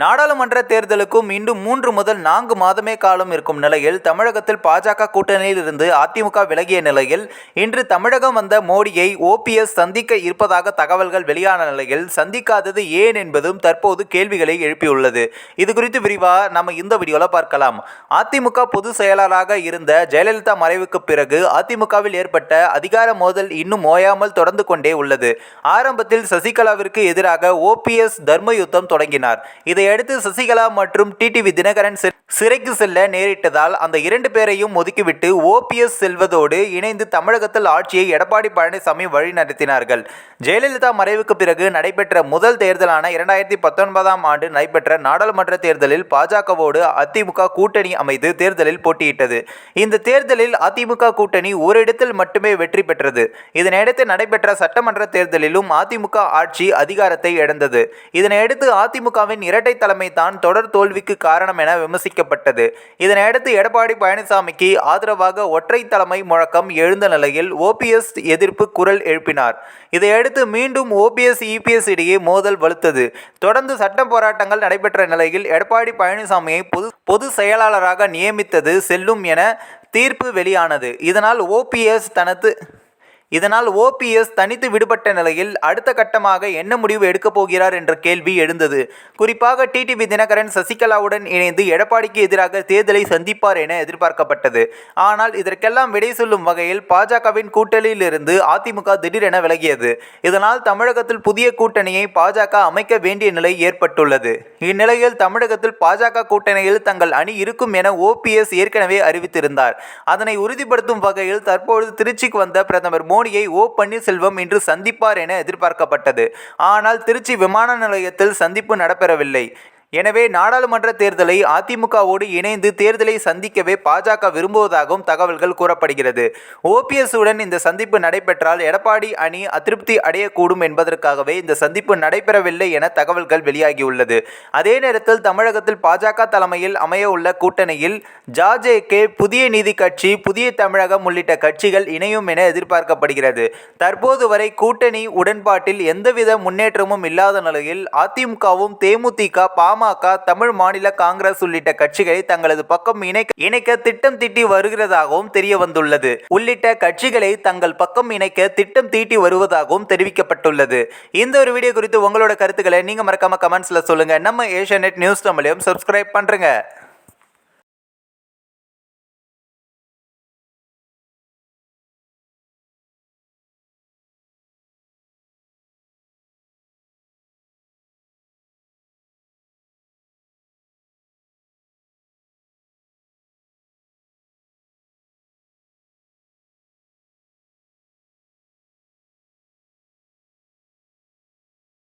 நாடாளுமன்ற தேர்தலுக்கும் இன்னும் மூன்று முதல் நான்கு மாதமே காலம் இருக்கும் நிலையில் தமிழகத்தில் பாஜக கூட்டணியில் இருந்து அதிமுக விலகிய நிலையில் இன்று தமிழகம் வந்த மோடியை ஓபிஎஸ் சந்திக்க இருப்பதாக தகவல்கள் வெளியான நிலையில் சந்திக்காதது ஏன் என்பதும் தற்போது கேள்விகளை எழுப்பியுள்ளது. இது குறித்து விரிவாக நம்ம இந்த வீடியோவில் பார்க்கலாம். அதிமுக பொதுச் செயலாளராக இருந்த ஜெயலலிதா மறைவுக்கு பிறகு அதிமுகவில் ஏற்பட்ட அதிகார மோதல் இன்னும் ஓயாமல் தொடர்ந்து கொண்டே உள்ளது. ஆரம்பத்தில் சசிகலாவிற்கு எதிராக ஓபிஎஸ் தர்ம யுத்தம் தொடங்கினார். இதையடுத்து சசிகலா மற்றும் டிடிவி தினகரன் சிறைக்கு செல்ல நேரிட்டதால் அந்த இரண்டு பேரையும் ஒதுக்கிவிட்டு ஓபிஎஸ் செல்வதோடு இணைந்து தமிழகத்தில் ஆட்சியை எடப்பாடி பழனிசாமி வழிநடத்தினார்கள். ஜெயலலிதா மறைவுக்கு பிறகு நடைபெற்ற முதல் தேர்தலான இரண்டாயிரத்தி பத்தொன்பதாம் ஆண்டு நடைபெற்ற நாடாளுமன்ற தேர்தலில் பாஜகவோடு அதிமுக கூட்டணி அமைத்து தேர்தலில் போட்டியிட்டது. இந்த தேர்தலில் அதிமுக கூட்டணி ஓரிடத்தில் மட்டுமே வெற்றி பெற்றது. இதனையடுத்து நடைபெற்ற சட்டமன்ற தேர்தலிலும் அதிமுக ஆட்சி அதிகாரத்தை இழந்தது. இதனையடுத்து அதிமுகவின் இரட்டை தலைமை தான் தொடர் தோல்விக்கு காரணம் என விமர்சிக்கப்பட்டது. இதனையடுத்து எடப்பாடி பழனிசாமிக்கு ஆதரவாக ஒற்றை தலைமை முழக்கம் எழுந்த நிலையில் ஓபிஎஸ் எதிர்ப்பு குரல் எழுப்பினார். இதையடுத்து மீண்டும் ஓபிஎஸ் இபிஎஸ் இடையே மோதல் வலுத்தது. தொடர்ந்து சட்ட போராட்டங்கள் நடைபெற்ற நிலையில் எடப்பாடி பழனிசாமியை பொது பொது செயலாளராக நியமித்தது செல்லும் என தீர்ப்பு வெளியானது. இதனால் ஓபிஎஸ் தனது இதனால் ஓபிஎஸ் தனித்து விடுபட்ட நிலையில் அடுத்த கட்டமாக என்ன முடிவு எடுக்கப் போகிறார் என்ற கேள்வி எழுந்தது. குறிப்பாக டிடிவி தினகரன் சசிகலாவுடன் இணைந்து எடப்பாடிக்கு எதிராக தேர்தலை சந்திப்பார் என எதிர்பார்க்கப்பட்டது. ஆனால் இதற்கெல்லாம் விடை சொல்லும் வகையில் பாஜகவின் கூட்டணியிலிருந்து அதிமுக திடீரென விலகியது. இதனால் தமிழகத்தில் புதிய கூட்டணியை பாஜக அமைக்க வேண்டிய நிலை ஏற்பட்டுள்ளது. இந்நிலையில் தமிழகத்தில் பாஜக கூட்டணியில் தங்கள் அணி இருக்கும் என ஓபிஎஸ் ஏற்கனவே அறிவித்திருந்தார். அதனை உறுதிப்படுத்தும் வகையில் தற்பொழுது திருச்சிக்கு வந்த பிரதமர் மோடியை ஓ பன்னீர்செல்வம் இன்று சந்திப்பார் என எதிர்பார்க்கப்பட்டது. ஆனால் திருச்சி விமான நிலையத்தில் சந்திப்பு நடைபெறவில்லை எனவே நாடாளுமன்ற தேர்தலை அதிமுகவோடு இணைந்து தேர்தலை சந்திக்கவே பாஜக விரும்புவதாகவும் தகவல்கள் கூறப்படுகிறது. ஓபிஎஸ் உடன் இந்த சந்திப்பு நடைபெற்றால் எடப்பாடி அணி அதிருப்தி அடையக்கூடும் என்பதற்காகவே இந்த சந்திப்பு நடைபெறவில்லை என தகவல்கள் வெளியாகியுள்ளது. அதே நேரத்தில் தமிழகத்தில் பாஜக தலைமையில் அமைய உள்ள கூட்டணியில் ஜாஜேகே புதிய நீதி கட்சி புதிய தமிழகம் உள்ளிட்ட கட்சிகள் இணையும் என எதிர்பார்க்கப்படுகிறது. தற்போது வரை கூட்டணி உடன்பாட்டில் எந்தவித முன்னேற்றமும் இல்லாத நிலையில் அதிமுகவும் தேமுதிக பாமக தமிழ் மாநில காங்கிரஸ் உள்ளிட்ட கட்சிகளை தங்களது பக்கம் இணைக்க இணைக்க திட்டம் தீட்டி வருகிறதாகவும் தெரிய வந்துள்ளது உள்ளிட்ட கட்சிகளை தங்கள் பக்கம் இணைக்க திட்டம் தீட்டி வருவதாகவும் தெரிவிக்கப்பட்டுள்ளது. இந்த ஒரு வீடியோ குறித்து உங்களோட கருத்துக்களை நீங்க மறக்காம கமெண்ட்ஸ்ல சொல்லுங்க. நம்ம ஏஷியா நியூஸ் தமிழையும் சப்ஸ்கிரைப் பண்றேங்க.